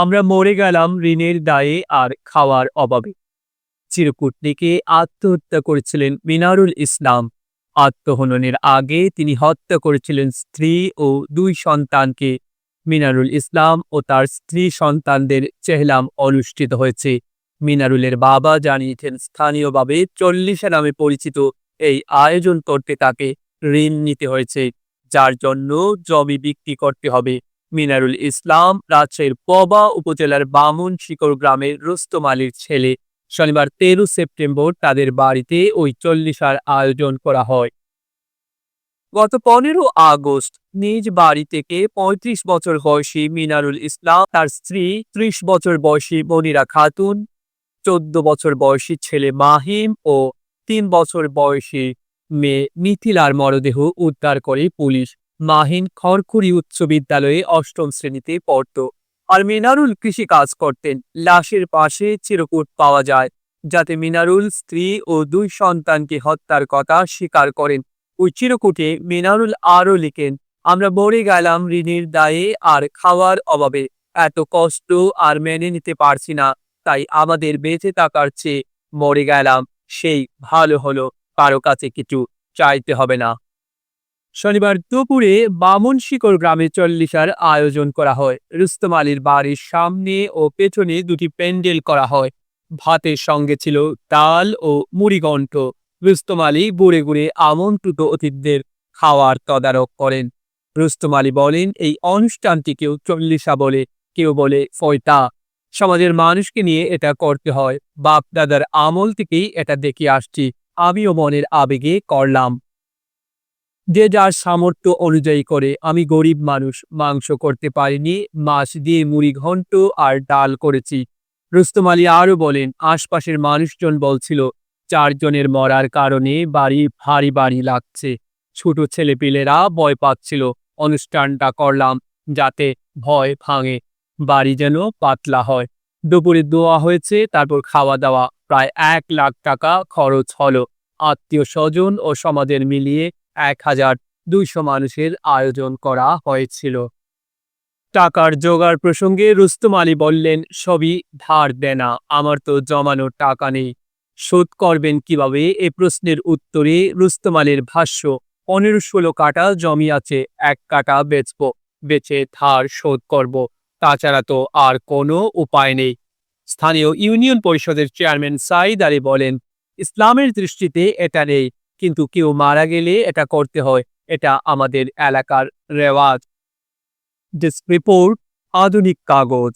আমরা মরে গেলাম ঋণের দায়ে আর খাওয়ার অভাবে। চিরকুটনিকে আত্মহত্যা করেছিলেন মিনারুল ইসলাম। আত্মহননের আগে তিনি হত্যা করেছিলেন স্ত্রী ও দুই সন্তানকে। মিনারুল ইসলাম ও তার স্ত্রী সন্তানদের চেহলাম অনুষ্ঠিত হয়েছে। মিনারুলের বাবা জানিয়েছেন, স্থানীয়ভাবে চল্লিশে নামে পরিচিত এই আয়োজন করতে তাকে ঋণ নিতে হয়েছে, যার জন্য জমি বিক্রি করতে হবে। মিনারুল ইসলাম, রাজশাহীর পবা উপজেলার বামুন শিকর গ্রামের রুস্তম আলীর ছেলে। শনিবার তেরো সেপ্টেম্বর তাদের বাড়িতে ওই চল্লিশার আয়োজন করা হয়। গত পনেরো আগস্ট নিজ বাড়ি থেকে ৩৫ বছর বয়সী মিনারুল ইসলাম, তার স্ত্রী ত্রিশ বছর বয়সী মনিরা খাতুন, চোদ্দ বছর বয়সী ছেলে মাহিম ও তিন বছর বয়সী মেয়ে মিথিলার মরদেহ উদ্ধার করে পুলিশ মাহিন খড়খড়ি উচ্চ বিদ্যালয়ে অষ্টম শ্রেণীতে পড়ত। আর মিনারুল কৃষি কাজ করতেন। লাশের পাশে চিরকুট পাওয়া যায়, যাতে মিনারুল স্ত্রী ও দুই সন্তানকে হত্যার কথা স্বীকার করেন। ওই চিরকুটে মিনারুল আরও লিখেন, আমরা মরে গেলাম ঋণের দায়ে আর খাওয়ার অভাবে। এত কষ্ট আর মেনে নিতে পারছি না, তাই আমাদের বেঁচে থাকার চেয়ে মরে গেলাম। সেই ভালো হলো, কারও কাছে কিছু চাইতে হবে না। শনিবার দুপুরে বামনশিকর গ্রামে চল্লিশার আয়োজন করা হয়। রুস্তম আলীর বাড়ির সামনে ও পেছনে দুটি প্যান্ডেল করা হয়। ভাতের সঙ্গে ছিল ডাল ও মুড়িঘণ্ট রুস্তম আলী ঘুরে ঘুরে আমন্ত্রিত অতিথিদের খাওয়ার তদারক করেন। রুস্তম আলী বলেন, এই অনুষ্ঠানটি কেউ চল্লিশা বলে, কেউ বলে ফয়তা সমাজের মানুষকে নিয়ে এটা করতে হয়। বাপ দাদার আমল থেকেই এটা দেখে আসছি। আমিও মনের আবেগে করলাম। যে যার সামর্থ্য অনুযায়ী করে আমি গরিব মানুষ, মাংস করতে পারিনি, মাছ দিয়ে মুড়ি ঘন্ট আর ডাল করেছি। রুস্তম আলী আরও বলেন, আশপাশের মানুষজন বলছিল, চারজনের মরার কারণে বাড়ি ভারী বাড়ি লাগছে। ছোট ছেলেপিলেরা ভয় পাচ্ছিল, অনুষ্ঠানটা করলাম যাতে ভয় ভাঙে, বাড়ি যেন পাতলা হয়। দুপুরে দোয়া হয়েছে, তারপর খাওয়া দাওয়া। প্রায় এক লাখ টাকা খরচ হলো। আত্মীয় স্বজন ও সমাজের মিলিয়ে এক হাজার দুইশো মানুষের আয়োজন করা হয়েছিল। টাকার জোগাড় প্রসঙ্গে রুস্তম আলী বললেন সবই ধার দেনা আমার তো জমানো টাকা নেই। শোধ করবেন কীভাবে? এ প্রশ্নের উত্তরে রুস্তম আলীর ভাষ্য, পনেরো ষোলো কাটা জমি আছে, এক কাটা বেচব, বেচে ধার শোধ করব। তাছাড়া তো আর কোনো উপায় নেই। স্থানীয় ইউনিয়ন পরিষদের চেয়ারম্যান সাইদ আলী বলেন, ইসলামের দৃষ্টিতে এটা নেই। কিন্তু কেউ মারা গেলে এটা করতে হয়। এটা আমাদের এলাকার রেওয়াজ। ডিস্ক রিপোর্ট আধুনিক কাগজ।